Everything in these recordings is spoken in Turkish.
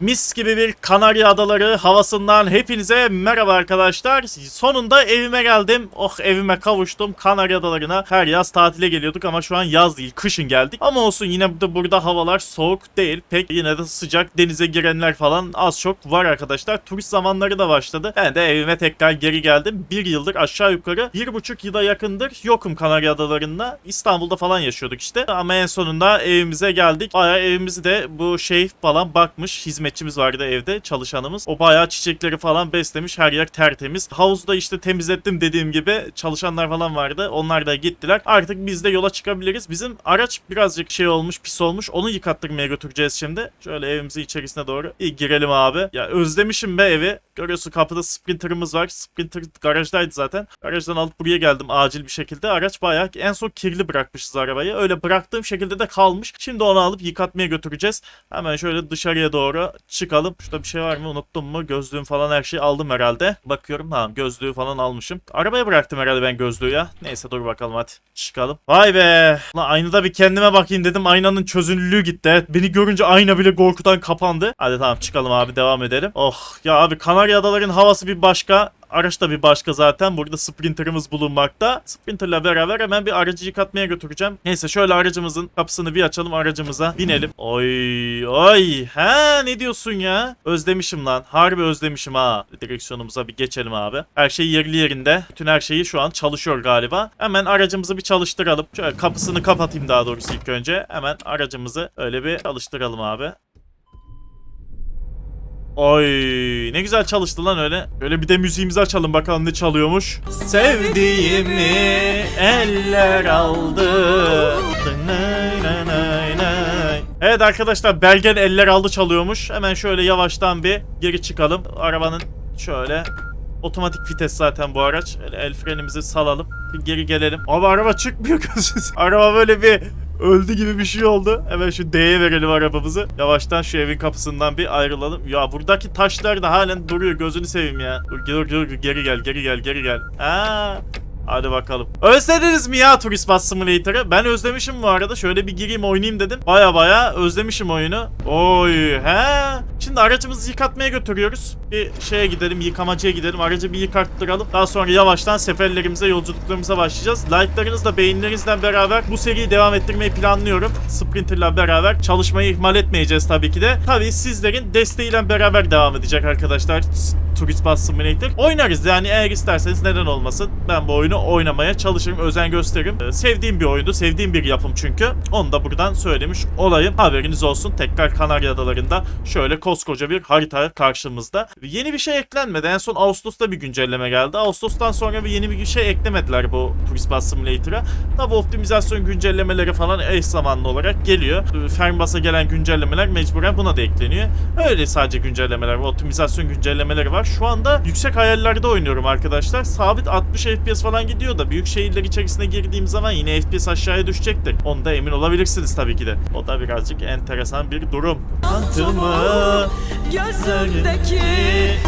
Mis gibi bir Kanarya Adaları havasından hepinize merhaba arkadaşlar. Sonunda evime geldim. Oh evime kavuştum. Kanarya Adaları'na her yaz tatile geliyorduk ama şu an yaz değil kışın geldik. Ama olsun yine de burada havalar soğuk değil. Pek yine de sıcak denize girenler falan az çok var arkadaşlar. Turist zamanları da başladı. Ben de evime tekrar geri geldim. Bir yıldır aşağı yukarı bir buçuk yıla yakındır yokum Kanarya Adaları'nda. İstanbul'da falan yaşıyorduk işte. Ama en sonunda evimize geldik. Bayağı evimizi de bu şey falan bakmış. Hizmetçimiz vardı evde çalışanımız. O bayağı çiçekleri falan beslemiş. Her yer tertemiz. Havuzda işte temizlettim dediğim gibi. Çalışanlar falan vardı. Onlar da gittiler. Artık biz de yola çıkabiliriz. Bizim araç birazcık şey olmuş, pis olmuş. Onu yıkattırmaya götüreceğiz şimdi. Şöyle evimizi içerisine doğru girelim abi. Ya özlemişim be evi. Görüyorsun kapıda Sprinter'ımız var. Sprinter garajdaydı zaten. Garajdan alıp buraya geldim acil bir şekilde. Araç bayağı en son kirli bırakmışız arabayı. Öyle bıraktığım şekilde de kalmış. Şimdi onu alıp yıkatmaya götüreceğiz. Hemen şöyle dışarıya doğru çıkalım. Şurada bir şey var mı unuttum mu? Gözlüğüm falan her şeyi aldım herhalde. Bakıyorum ha gözlüğü falan almışım. Arabaya bıraktım herhalde ben gözlüğü ya. Neyse dur bakalım hadi çıkalım. Vay be. Lan aynada bir kendime bakayım dedim. Aynanın çözünürlüğü gitti. Beni görünce ayna bile korkudan kapandı. Hadi tamam çıkalım abi devam edelim. Oh ya abi Kanarya Adaları'nın havası bir başka. Araç da bir başka zaten. Burada Sprinter'ımız bulunmakta. Sprinter'la beraber hemen bir aracı yıkatmaya götüreceğim. Neyse şöyle aracımızın kapısını bir açalım aracımıza. Binelim. Oy oy. He ne diyorsun ya? Özlemişim lan. Harbi özlemişim ha. Direksiyonumuza bir geçelim abi. Her şey yerli yerinde. Bütün her şeyi şu an çalışıyor galiba. Hemen aracımızı bir çalıştıralım. Şöyle kapısını kapatayım daha doğrusu ilk önce. Hemen aracımızı öyle bir çalıştıralım abi. Oy ne güzel çalıştı lan öyle. Öyle bir de müziğimizi açalım bakalım ne çalıyormuş. Sevdiğimi eller aldı. Evet arkadaşlar Belgen eller aldı çalıyormuş. Hemen şöyle yavaştan bir geri çıkalım. Arabanın şöyle otomatik vites zaten bu araç. Öyle el frenimizi salalım. Geri gelelim. Abi araba çıkmıyor gözünüz. araba böyle bir öldü gibi bir şey oldu. Hemen şu D'ye verelim arabamızı. Yavaştan şu evin kapısından bir ayrılalım. Ya buradaki taşlar da halen duruyor. Gözünü seveyim ya. Dur, dur, dur, geri gel, geri gel, geri gel. Aa, Hadi bakalım. Özlediniz mi ya Turist Bus Simulator'ı? Ben özlemişim bu arada. Şöyle bir gireyim oynayayım dedim. Baya baya özlemişim oyunu. Oy he. Şimdi aracımızı yıkatmaya götürüyoruz. Bir şeye gidelim, yıkamacıya gidelim. Aracı bir yıkattıralım. Daha sonra yavaştan seferlerimize, yolculuklarımıza başlayacağız. Like'larınızla, beğenilerinizle beraber bu seriyi devam ettirmeyi planlıyorum. Sprinter'la beraber çalışmayı ihmal etmeyeceğiz tabii ki de. Tabii sizlerin desteğiyle beraber devam edecek arkadaşlar. Turist Bus Simulator. Oynarız yani eğer isterseniz neden olmasın. Ben bu oyunu oynamaya çalışırım, özen gösteririm. Ee, sevdiğim bir oyundu, sevdiğim bir yapım çünkü. Onu da buradan söylemiş olayım. Haberiniz olsun. Tekrar Kanarya Adaları'nda şöyle koskoca bir harita karşımızda. Yeni bir şey eklenmedi. En son Ağustos'ta bir güncelleme geldi. Ağustos'tan sonra bir yeni bir şey eklemediler bu Turist Bus Simulator'a. Tabi optimizasyon güncellemeleri falan eş zamanlı olarak geliyor. Ee, Fernbus'a gelen güncellemeler mecburen buna da ekleniyor. Öyle sadece güncellemeler ve optimizasyon güncellemeleri var. Şu anda yüksek hayallerde oynuyorum arkadaşlar. Sabit 60 FPS falan gidiyor da büyük şehirler içerisine girdiğim zaman yine FPS aşağıya düşecektir. Onda emin olabilirsiniz tabii ki de. O da birazcık enteresan bir durum. Mantımı Gözümdeki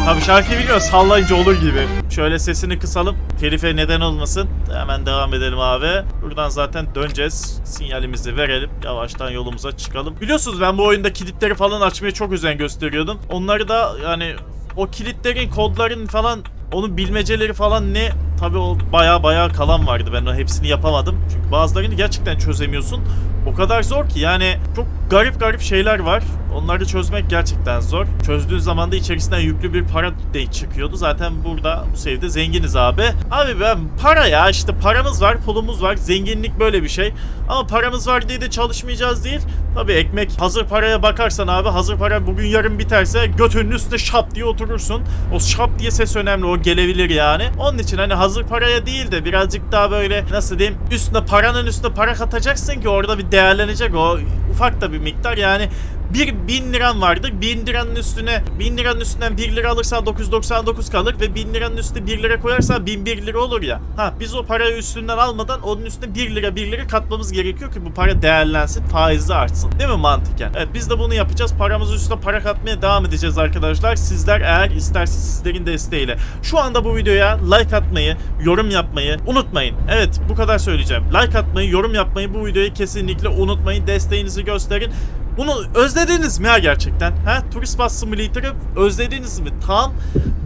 Tabii şarkıyı biliyor sallayınca olur gibi. Şöyle sesini kısalım. Telife neden olmasın. Hemen devam edelim abi. Buradan zaten döneceğiz. Sinyalimizi verelim. Yavaştan yolumuza çıkalım. Biliyorsunuz ben bu oyunda kilitleri falan açmaya çok özen gösteriyordum. Onları da yani o kilitlerin kodların falan onun bilmeceleri falan ne tabii o baya baya kalan vardı. Ben o hepsini yapamadım. Çünkü bazılarını gerçekten çözemiyorsun. O kadar zor ki yani çok garip garip şeyler var. Onları çözmek gerçekten zor. Çözdüğün zaman da içerisinden yüklü bir para de çıkıyordu. Zaten burada bu sevde zenginiz abi. Abi ben para ya işte paramız var, pulumuz var. Zenginlik böyle bir şey. Ama paramız var diye de çalışmayacağız değil. Tabii ekmek hazır paraya bakarsan abi hazır para bugün yarın biterse götünün üstüne şap diye oturursun. O şap diye ses önemli o gelebilir yani. Onun için hani hazır paraya değil de birazcık daha böyle nasıl diyeyim üstüne paranın üstüne para katacaksın ki orada bir değerlenecek o ufak da bir miktar yani bir bin liran vardır. Bin liranın üstüne bin liranın üstünden 1 lira alırsan 999 kalır ve bin liranın üstüne 1 lira koyarsan 1001 lira olur ya. Ha biz o parayı üstünden almadan onun üstüne 1 lira 1 lira katmamız gerekiyor ki bu para değerlensin, faizi artsın. Değil mi mantıken? Evet biz de bunu yapacağız. Paramızın üstüne para katmaya devam edeceğiz arkadaşlar. Sizler eğer isterseniz sizlerin desteğiyle. Şu anda bu videoya like atmayı, yorum yapmayı unutmayın. Evet bu kadar söyleyeceğim. Like atmayı, yorum yapmayı bu videoyu kesinlikle unutmayın. Desteğinizi gösterin. Bunu özlediniz mi ya gerçekten? Ha? Turist Bus Simulator'ı özlediniz mi? Tam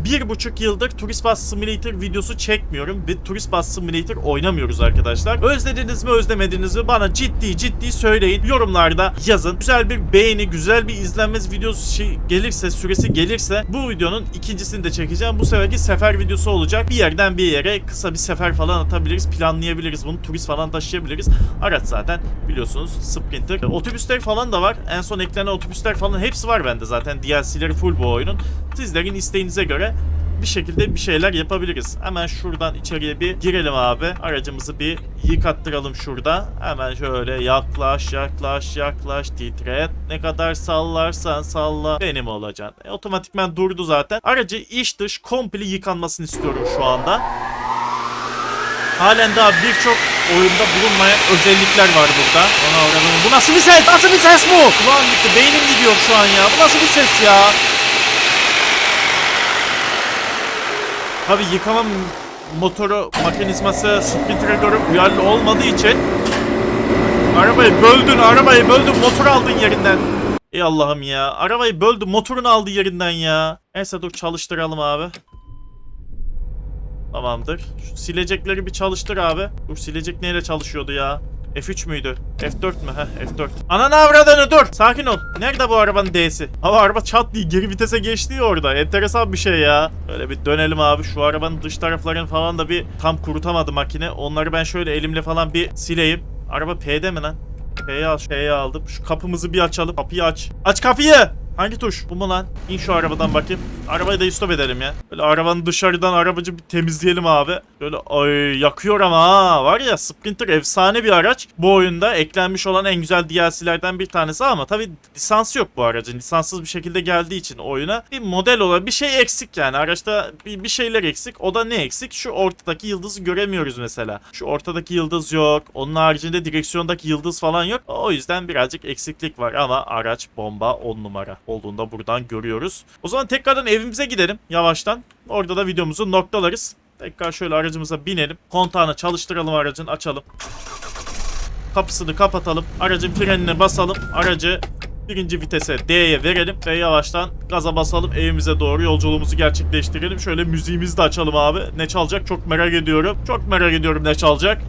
bir buçuk yıldır Turist Bus Simulator videosu çekmiyorum ve Turist Bus Simulator oynamıyoruz arkadaşlar. Özlediniz mi özlemediniz mi bana ciddi ciddi söyleyin. Yorumlarda yazın. Güzel bir beğeni, güzel bir izlenmez videosu şey gelirse, süresi gelirse bu videonun ikincisini de çekeceğim. Bu seferki sefer videosu olacak. Bir yerden bir yere kısa bir sefer falan atabiliriz. Planlayabiliriz bunu. Turist falan taşıyabiliriz. Araç zaten biliyorsunuz Sprinter. Otobüsler falan da var. En son eklenen otobüsler falan hepsi var bende zaten. DLC'leri full bu oyunun. Sizlerin isteğinize göre bir şekilde bir şeyler yapabiliriz. Hemen şuradan içeriye bir girelim abi. Aracımızı bir yıkattıralım şurada. Hemen şöyle yaklaş yaklaş yaklaş titret. Ne kadar sallarsan salla benim olacaksın. E, otomatikman durdu zaten. Aracı iç dış komple yıkanmasını istiyorum şu anda. Halen daha birçok oyunda bulunmayan özellikler var burada. Ona oranın. Bu nasıl bir ses? Nasıl bir ses bu? Kulağım gitti. Beynim gidiyor şu an ya. Bu nasıl bir ses ya? Tabi yıkama motoru mekanizması Sprinter'e göre uyarlı olmadığı için Arabayı böldün, arabayı böldün, motor aldın yerinden. Ey Allah'ım ya. Arabayı böldü, motorunu aldı yerinden ya. Neyse dur çalıştıralım abi. Tamamdır. Şu silecekleri bir çalıştır abi. Dur silecek neyle çalışıyordu ya? F3 müydü? F4 mü? Heh F4. Ananı avradını dur. Sakin ol. Nerede bu arabanın D'si? Ama araba çat diye geri vitese geçti ya orada. Enteresan bir şey ya. Öyle bir dönelim abi. Şu arabanın dış taraflarını falan da bir tam kurutamadı makine. Onları ben şöyle elimle falan bir sileyim. Araba P'de mi lan? P'yi al, P'yi aldım. Şu kapımızı bir açalım. Kapıyı aç. Aç kapıyı! Hangi tuş? Bu mu lan? İn şu arabadan bakayım. Arabayı da stop edelim ya. Böyle arabanın dışarıdan arabacı bir temizleyelim abi. Böyle ay yakıyor ama ha. Var ya Sprinter efsane bir araç. Bu oyunda eklenmiş olan en güzel DLC'lerden bir tanesi ama tabi lisansı yok bu aracın. Lisanssız bir şekilde geldiği için oyuna bir model olan bir şey eksik yani. Araçta bir, bir şeyler eksik. O da ne eksik? Şu ortadaki yıldızı göremiyoruz mesela. Şu ortadaki yıldız yok. Onun haricinde direksiyondaki yıldız falan yok. O yüzden birazcık eksiklik var ama araç bomba 10 numara olduğunda buradan görüyoruz. O zaman tekrardan evimize gidelim yavaştan. Orada da videomuzu noktalarız. Tekrar şöyle aracımıza binelim. Kontağını çalıştıralım aracın açalım. Kapısını kapatalım. Aracın frenine basalım. Aracı birinci vitese D'ye verelim ve yavaştan gaza basalım. Evimize doğru yolculuğumuzu gerçekleştirelim. Şöyle müziğimizi de açalım abi. Ne çalacak çok merak ediyorum. Çok merak ediyorum ne çalacak.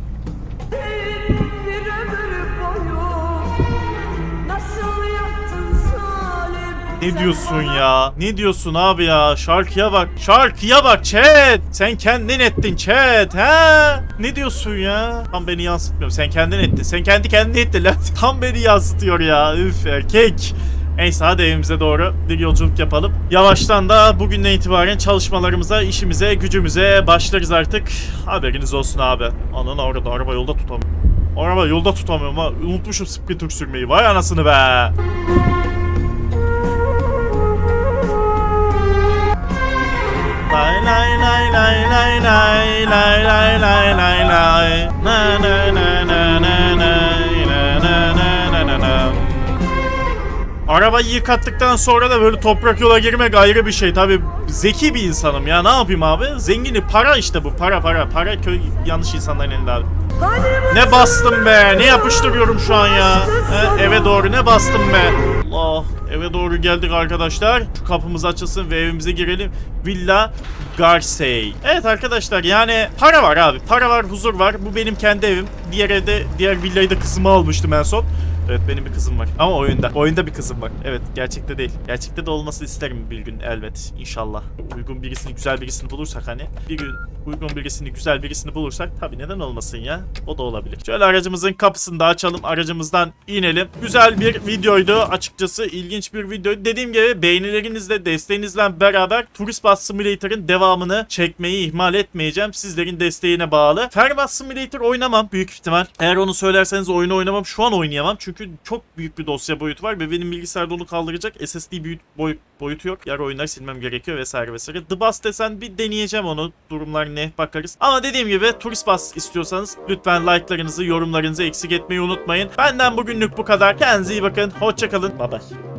Ne diyorsun ya? Ne diyorsun abi ya? Şarkıya bak. Şarkıya bak chat. Sen kendin ettin chat. He? Ne diyorsun ya? Tam beni yansıtmıyor. Sen kendin ettin. Sen kendi kendine ettin lan. Tam beni yansıtıyor ya. Üf erkek. Neyse hadi evimize doğru bir yolculuk yapalım. Yavaştan da bugünden itibaren çalışmalarımıza, işimize, gücümüze başlarız artık. Haberiniz olsun abi. Ananı orada araba yolda tutamıyorum. Araba yolda tutamıyorum ha. Unutmuşum sprinter sürmeyi. Vay anasını be. Lay lay lay lay lay lay lay lay lay lay na na na na na na Arabayı yıkattıktan sonra da böyle toprak yola girmek ayrı bir şey. Tabi zeki bir insanım ya ne yapayım abi? Zengini para işte bu para para. Para köy yanlış insanların elinde abi. Ne bastım be ne yapıştırıyorum şu an ya. He, eve doğru ne bastım be. Allah eve doğru geldik arkadaşlar. Şu kapımız açılsın ve evimize girelim. Villa Garsey. Evet arkadaşlar yani para var abi. Para var huzur var. Bu benim kendi evim. Diğer evde diğer villayı da kızıma almıştım en son. Evet benim bir kızım var. Ama oyunda. Oyunda bir kızım var. Evet gerçekte değil. Gerçekte de olmasını isterim bir gün elbet. İnşallah. Uygun birisini güzel birisini bulursak hani. Bir gün uygun birisini güzel birisini bulursak tabii neden olmasın ya. O da olabilir. Şöyle aracımızın kapısını da açalım. Aracımızdan inelim. Güzel bir videoydu. Açıkçası ilginç bir video. Dediğim gibi beğenilerinizle desteğinizle beraber Tourist Bus Simulator'ın devamını çekmeyi ihmal etmeyeceğim. Sizlerin desteğine bağlı. Bus Simulator oynamam büyük ihtimal. Eğer onu söylerseniz oyunu oynamam. Şu an oynayamam. Çünkü çok büyük bir dosya boyutu var ve benim bilgisayarda onu kaldıracak SSD büyük boy, boyutu yok. Yer oyunları silmem gerekiyor vesaire vesaire. The Bus desen bir deneyeceğim onu. Durumlar ne bakarız. Ama dediğim gibi Tourist Bus istiyorsanız lütfen like'larınızı, yorumlarınızı eksik etmeyi unutmayın. Benden bugünlük bu kadar. Kendinize iyi bakın. Hoşçakalın. Bye bye.